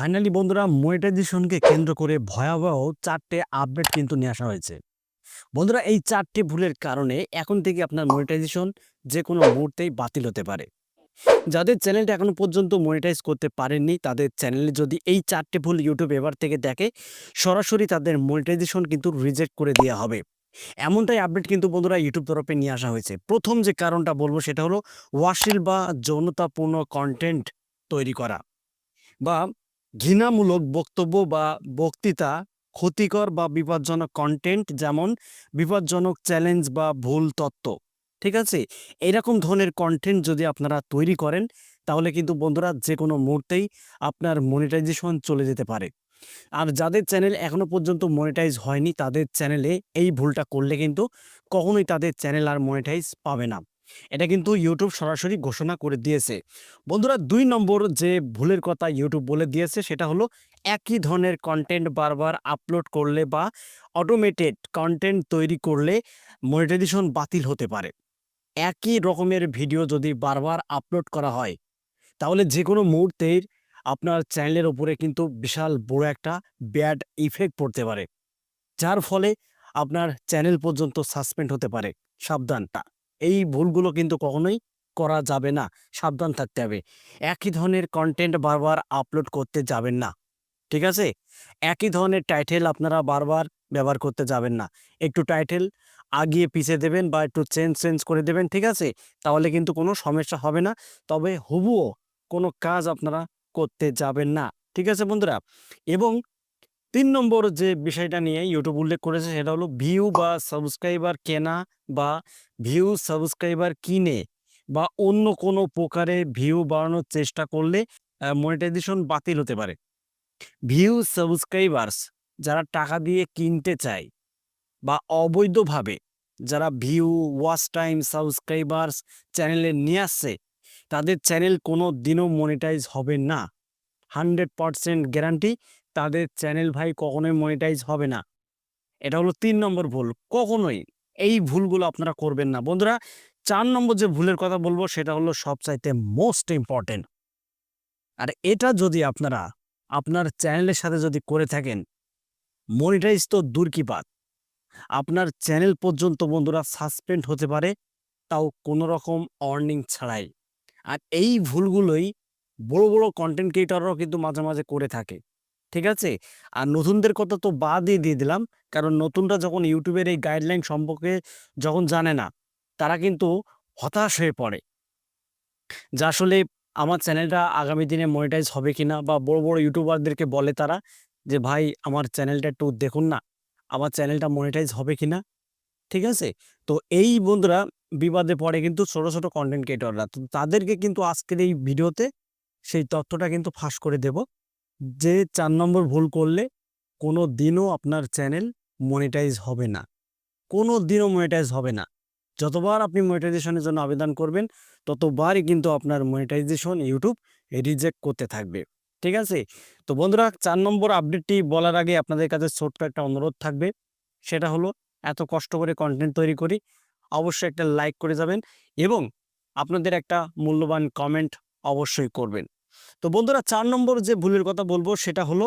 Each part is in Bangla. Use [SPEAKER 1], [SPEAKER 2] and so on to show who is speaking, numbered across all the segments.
[SPEAKER 1] ফাইনালি বন্ধুরা মনিটাইজেশনকে কেন্দ্র করে ভয়াবহ চারটে আপডেট কিন্তু নিয়ে আসা হয়েছে। বন্ধুরা, এই চারটে ভুলের কারণে এখন থেকে আপনার মনিটাইজেশন যে কোনো মুহূর্তেই বাতিল হতে পারে। যাদের চ্যানেলটা এখনও পর্যন্ত মনিটাইজ করতে পারেননি, তাদের চ্যানেলে যদি এই চারটে ভুল ইউটিউব এবার থেকে দেখে, সরাসরি তাদের মনিটাইজেশন কিন্তু রিজেক্ট করে দেওয়া হবে। এমনটাই আপডেট কিন্তু বন্ধুরা ইউটিউব তরফে নিয়ে আসা হয়েছে। প্রথম যে কারণটা বলব, সেটা হলো ওয়াশিল বা যৌনতাপূর্ণ কন্টেন্ট তৈরি করা বা ঘৃণামূলক বক্তব্য বা বক্তৃতা ক্ষতিকর বা বিপজ্জনক কন্টেন্ট যেমন বিপজ্জনক চ্যালেঞ্জ বা ভুল তত্ত্ব, ঠিক আছে? এরকম ধরনের কন্টেন্ট যদি আপনারা তৈরি করেন, তাহলে কিন্তু বন্ধুরা যে কোনো মুহূর্তেই আপনার মনিটাইজেশন চলে যেতে পারে। আর যাদের চ্যানেল এখনও পর্যন্ত মনিটাইজ হয়নি, তাদের চ্যানেলে এই ভুলটা করলে কিন্তু কখনোই তাদের চ্যানেল আর মনিটাইজ পাবে না। এটা কিন্তু ইউটিউব সরাসরি ঘোষণা করে দিয়েছে। বন্ধুরা, দুই নম্বর যে ভুলের কথা ইউটিউব বলে দিয়েছে, সেটা হলো একই ধরনের কন্টেন্ট বারবার আপলোড করলে বা অটোমেটেড কন্টেন্ট তৈরি করলে মনিটাইজেশন বাতিল হতে পারে। একই রকমের ভিডিও যদি বারবার আপলোড করা হয়, তাহলে যে কোনো মুহূর্তের আপনার চ্যানেলের উপরে কিন্তু বিশাল বড় একটা ব্যাড ইফেক্ট পড়তে পারে, যার ফলে আপনার চ্যানেল পর্যন্ত সাসপেন্ড হতে পারে সাবধানটা এই ভুলগুলো কিন্তু কখনোই করা যাবে না। সাবধান থাকতে হবে। একই ধরনের কন্টেন্ট বারবার আপলোড করতে যাবেন না। ঠিক আছে? একই ধরনের টাইটেল আপনারা বারবার ব্যবহার করতে যাবেন না। একটু টাইটেল আগিয়ে পিছিয়ে দেবেন বা একটু চেঞ্জ চেঞ্জ করে দেবেন, ঠিক আছে? তাহলে কিন্তু কোনো সমস্যা হবে না। তবে হুবুও কোনো কাজ আপনারা করতে যাবেন না। ঠিক আছে বন্ধুরা? এবং তিন নম্বর যে বিষয়টা নিয়ে ইউটিউব উল্লেখ করেছে সেটা হলো ভিউ বা সাবস্ক্রাইবার কেনা বা ভিউ সাবস্ক্রাইবার কিনে বা অন্য কোনো প্রকারে ভিউ বাড়ানোর চেষ্টা করলে মনিটাইজেশন বাতিল হতে পারে। ভিউ সাবস্ক্রাইবার্স যারা টাকা দিয়ে কিনতে চায় বা অবৈধভাবে যারা ভিউ ওয়াচ টাইম সাবস্ক্রাইবার্স চ্যানেলে নিয়ে আসছে, তাদের চ্যানেল কোনো দিনও মনিটাইজ হবে না। হান্ড্রেড পারসেন্ট গ্যারান্টি তাদের চ্যানেল ভাই কখনোই মনিটাইজ হবে না। এটা হলো তিন নম্বর ভুল, কখনোই এই ভুলগুলো আপনারা করবেন না। বন্ধুরা, চার নম্বর যে ভুলের কথা বলব, সেটা হলো সবচাইতে মোস্ট ইম্পর্টেন্ট আর এটা যদি আপনারা আপনার চ্যানেলের সাথে যদি করে থাকেন মনিটাইজ তো দূর কি বাদ আপনার চ্যানেল পর্যন্ত বন্ধুরা সাসপেন্ড হতে পারে, তাও কোনো রকম অর্নিং ছাড়াই। আর এই ভুলগুলোই বড় বড় কন্টেন্ট ক্রিয়েটররাও কিন্তু মাঝে মাঝে করে থাকে। ঠিক আছে? আর নতুনদের কথা তো বাদই দিয়ে দিলাম। কারণ নতুনরা যখন ইউটিউবের এই গাইডলাইন সম্পর্কে যখন জানে না, তারা কিন্তু হতাশ হয়ে পড়ে। যা আসলে আমার চ্যানেলটা আগামী দিনে মনিটাইজ হবে কিনা বা বড় বড় ইউটিউবারদেরকে বলে তারা যে, ভাই, আমার চ্যানেলটা একটু দেখুন না। আমার চ্যানেলটা মনিটাইজ হবে কিনা? ঠিক আছে? তো এই বন্ধুরা বিবাদে পড়ে কিন্তু ছোট ছোট কন্টেন্ট ক্রিয়েটররা তো তাদেরকে কিন্তু আজকের এই ভিডিওতে সেই তথ্যটা কিন্তু ফাঁস করে দেব। যে চার নম্বর ভুল করলে কোনো দিনও আপনার চ্যানেল মনিটাইজ হবে না। কোনো দিনও মনিটাইজ হবে না। যতবার আপনি মনিটাইজেশনের জন্য আবেদন করবেন, ততবারই কিন্তু আপনার মনিটাইজেশন ইউটিউব রিজেক্ট করতে থাকবে। ঠিক আছে? তো বন্ধুরা, চার নম্বর আপডেটটি বলার আগে আপনাদের কাছে ছোট্ট একটা অনুরোধ থাকবে। সেটা হলো, এত কষ্ট করে কন্টেন্ট তৈরি করি, অবশ্যই একটা লাইক করে যাবেন এবং আপনাদের একটা মূল্যবান কমেন্ট অবশ্যই করবেন। তো বন্ধুরা চার নম্বর যে ভুলের কথা বলব সেটা হলো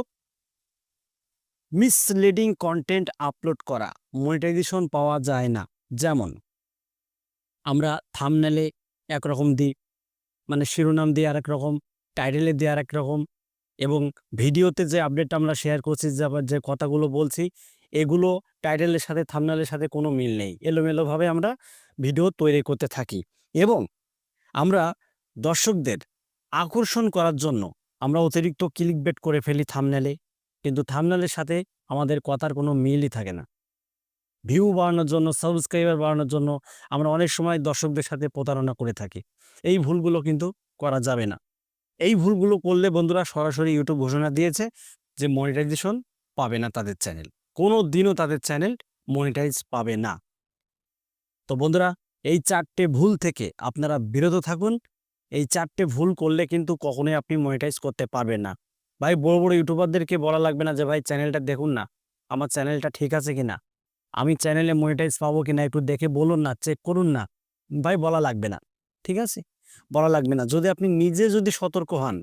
[SPEAKER 1] মিসলিডিং কন্টেন্ট আপলোড করা মনিটাইজেশন পাওয়া যায় না। যেমন আমরা থামনেলে একরকম দিই মানে শিরোনাম দিয়ে আরেক রকম টাইটেলে দিয়ে আরেক রকম এবং ভিডিওতে যে আপডেটটা আমরা শেয়ার করছি, যে কথাগুলো বলছি, এগুলো টাইটেলের সাথে থামনেলের সাথে কোনো মিল নেই। এলোমেলোভাবে আমরা ভিডিও তৈরি করতে থাকি এবং আমরা দর্শকদের আকর্ষণ করার জন্য আমরা অতিরিক্ত ক্লিক বেট করে ফেলি থামনেলে কিন্তু থামনেলের সাথে আমাদের কথার কোনো মিলই থাকে না। ভিউ বাড়ানোর জন্য সাবস্ক্রাইবার বাড়ানোর জন্য আমরা অনেক সময় দর্শকদের সাথে প্রতারণা করে থাকি। এই ভুলগুলো কিন্তু করা যাবে না। এই ভুলগুলো করলে বন্ধুরা সরাসরি ইউটিউব ঘোষণা দিয়েছে যে মনিটাইজেশন পাবে না তাদের চ্যানেল কোনো দিনও তাদের চ্যানেল মনিটাইজ পাবে না। তো বন্ধুরা, এই চারটে ভুল থেকে আপনারা বিরত থাকুন এই চারটে ভুল করলে কিন্তু কখনোই আপনি মনিটাইজ করতে পারবেন না। ভাই, বড় বড় ইউটিউবারদেরকে বলা লাগবে না যে, ভাই চ্যানেলটা দেখুন না। আমার চ্যানেলটা ঠিক আছে কিনা? আমি চ্যানেলে মনিটাইজ পাবো কিনা একটু দেখে বলুন না চেক করুন না। ভাই, বলা লাগবে না, ঠিক আছে? বলা লাগবে না। যদি আপনি নিজে যদি সতর্ক হন,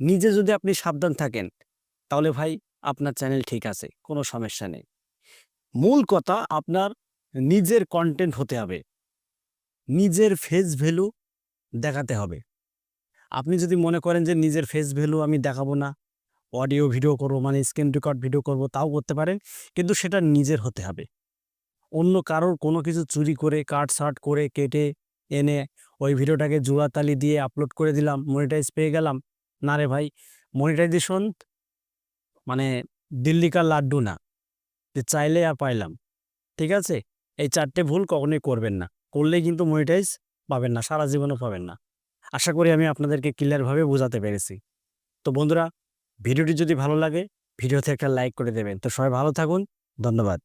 [SPEAKER 1] নিজে যদি আপনি সাবধান থাকেন, তাহলে ভাই, আপনার চ্যানেল ঠিক আছে, কোনো সমস্যা নেই। মূল কথা, আপনার নিজের কন্টেন্ট হতে হবে। নিজের ফেস ভ্যালু দেখাতে হবে। আপনি যদি মনে করেন যে নিজের ফেস ভ্যালু আমি দেখাবো না অডিও ভিডিও করব মানে স্ক্রিন রেকর্ড ভিডিও করব, তাও করতে পারেন, কিন্তু সেটা নিজের হতে হবে। অন্য কারোর কোনো কিছু চুরি করে, কাট, সাট করে, কেটে, এনে ওই ভিডিওটাকে জোড়াতালি দিয়ে আপলোড করে দিলাম মনিটাইজ পেয়ে গেলাম, না রে ভাই মনিটাইজেশন মানে দিল্লিকার লাড্ডু না, যে চাইলে আর পাইলাম, ঠিক আছে? এই চারটে ভুল কখনোই করবেন না, করলেই কিন্তু মনিটাইজ পাবেন না, সারা জীবনও পাবেন না। আশা করি আমি আপনাদেরকে ক্লিয়ারভাবে বোঝাতে পেরেছি। তো বন্ধুরা, ভিডিওটি যদি ভালো লাগে, ভিডিওতে একটা লাইক করে দেবেন। তো সবাই ভালো থাকুন, ধন্যবাদ।